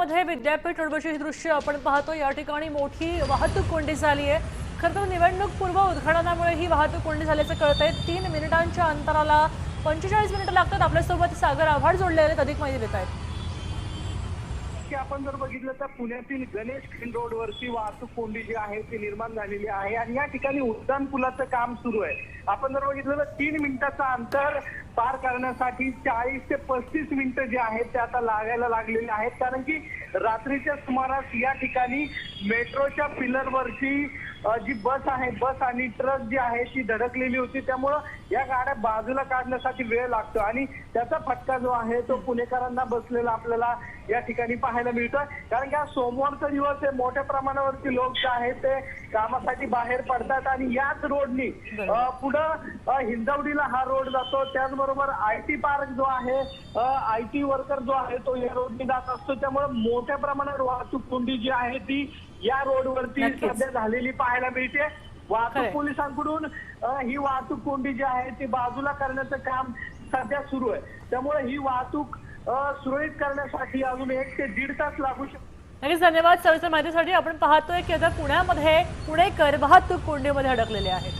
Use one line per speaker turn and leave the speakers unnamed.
पुण्यामध्ये विद्यापीठ रोडवरची दृश्य आपण पाहतो. या ठिकाणी मोठी वाहतूक कोंडी झाली आहे. खरं तर निवडणूकपूर्व उद्घाटनामुळे ही वाहतूक कोंडी झाल्याचं कळत आहे तीन मिनिटांच्या अंतराला पंचेचाळीस मिनिटं लागतात. आपल्यासोबत सागर आव्हाड जोडले आहेत. अधिक माहिती देत आहेत.
की आपण जर बघितलं तर पुण्यातील गणेश खिंड रोडवरची वाहतूक कोंडी जी आहे ती निर्माण झालेली आहे. आणि या ठिकाणी उड्डाण पुलाचं काम सुरू आहे. आपण जर बघितलं तर तीन मिनिटाचं अंतर पार करण्यासाठी चाळीस ते पस्तीस मिनिटं जे आहेत ते आता लागायला लागलेले आहेत. कारण की रात्रीच्या सुमारास या ठिकाणी मेट्रोच्या पिलरवरची जी बस आहे बस आणि ट्रक जी आहे ती धडकलेली होती. त्यामुळं या गाड्या बाजूला काढण्यासाठी वेळ लागतो. आणि त्याचा फटका जो आहे तो पुणेकरांना बसलेला आपल्याला या ठिकाणी पाहायला मिळतोय. कारण की हा सोमवारचा दिवस आहे. मोठ्या प्रमाणावरती लोक जे आहेत ते कामासाठी बाहेर पडतात. आणि याच रोडनी पुढं हिंजवडीला हा रोड जातो. त्याचबरोबर आय टी पार्क जो आहे आय टी वर्कर जो आहे तो या रोडनी जात असतो. त्यामुळे मोठ्या प्रमाणावर वाहतूक कोंडी जी आहे ती या रोडवरती. सध्या झालेली पाहायला मिळते. वाहतूक. पोलिसांकडून ही वाहतूक कोंडी जी आहे ती बाजूला करण्याचं काम सध्या सुरू आहे. त्यामुळे ही वाहतूक सुरळीत करण्यासाठी अजून एक ते दीड तास लागू शकतो
नक्कीच धन्यवाद सविस्तर माहितीसाठी. आपण पाहतोय की आता पुण्यामध्ये पुणेकर वाहतूक कोंडीमध्ये अडकलेले आहेत.